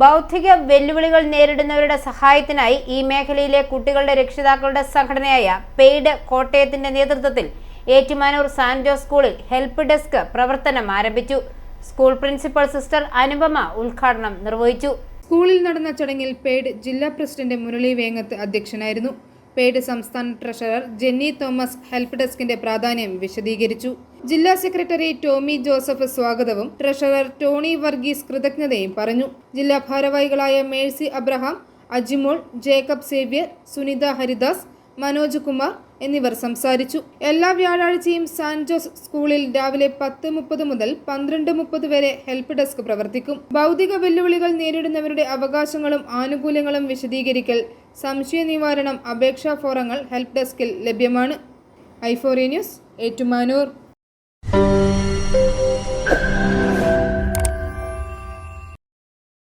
ബൗദ്ധിക വെല്ലുവിളികൾ നേരിടുന്നവരുടെ സഹായത്തിനായി ഈ മേഖലയിലെ കുട്ടികളുടെ രക്ഷിതാക്കളുടെ സംഘടനയായ പെയ്ഡ് കോട്ടയത്തിന്റെ നേതൃത്വത്തിൽ ഏറ്റുമാനൂർ സാൻജോസ് സ്കൂളിൽ ഹെൽപ്പ് ഡെസ്ക് പ്രവർത്തനം ആരംഭിച്ചു. സ്കൂൾ പ്രിൻസിപ്പൽ സിസ്റ്റർ അനുപമ ഉദ്ഘാടനം നിർവഹിച്ചു. സ്കൂളിൽ നടന്ന ചടങ്ങിൽ പെയ്ഡ് ജില്ലാ പ്രസിഡന്റ് മുരളി വേങ്ങത്ത് അധ്യക്ഷനായിരുന്നു. പേഡ് സംസ്ഥാന ട്രഷറർ ജെന്നി തോമസ് ഹെൽപ്പ് ഡെസ്കിന്റെ പ്രാധാന്യം വിശദീകരിച്ചു. ജില്ലാ സെക്രട്ടറി ടോമി ജോസഫ് സ്വാഗതവും ട്രഷറർ ടോണി വർഗീസ് കൃതജ്ഞതയും പറഞ്ഞു. ജില്ലാ ഭാരവാഹികളായ Mercy Abraham Ajimol Jacob Xavier Sunitha Haridas Manoj Kumar എന്നിവർ സംസാരിച്ചു. എല്ലാ വ്യാഴാഴ്ചയും സാൻ ജോസ് സ്കൂളിൽ രാവിലെ പത്ത് മുപ്പത് മുതൽ പന്ത്രണ്ട് മുപ്പത് വരെ ഹെൽപ്പ് ഡെസ്ക് പ്രവർത്തിക്കും. ഭൗതിക വെല്ലുവിളികൾ നേരിടുന്നവരുടെ അവകാശങ്ങളും ആനുകൂല്യങ്ങളും വിശദീകരിക്കൽ സംശയ നിവാരണം അപേക്ഷാ ഫോറങ്ങൾ ഹെൽപ്പ് ഡെസ്കിൽ ലഭ്യമാണ്. ഐഫോറി ന്യൂസ് ഏറ്റുമാനൂർ.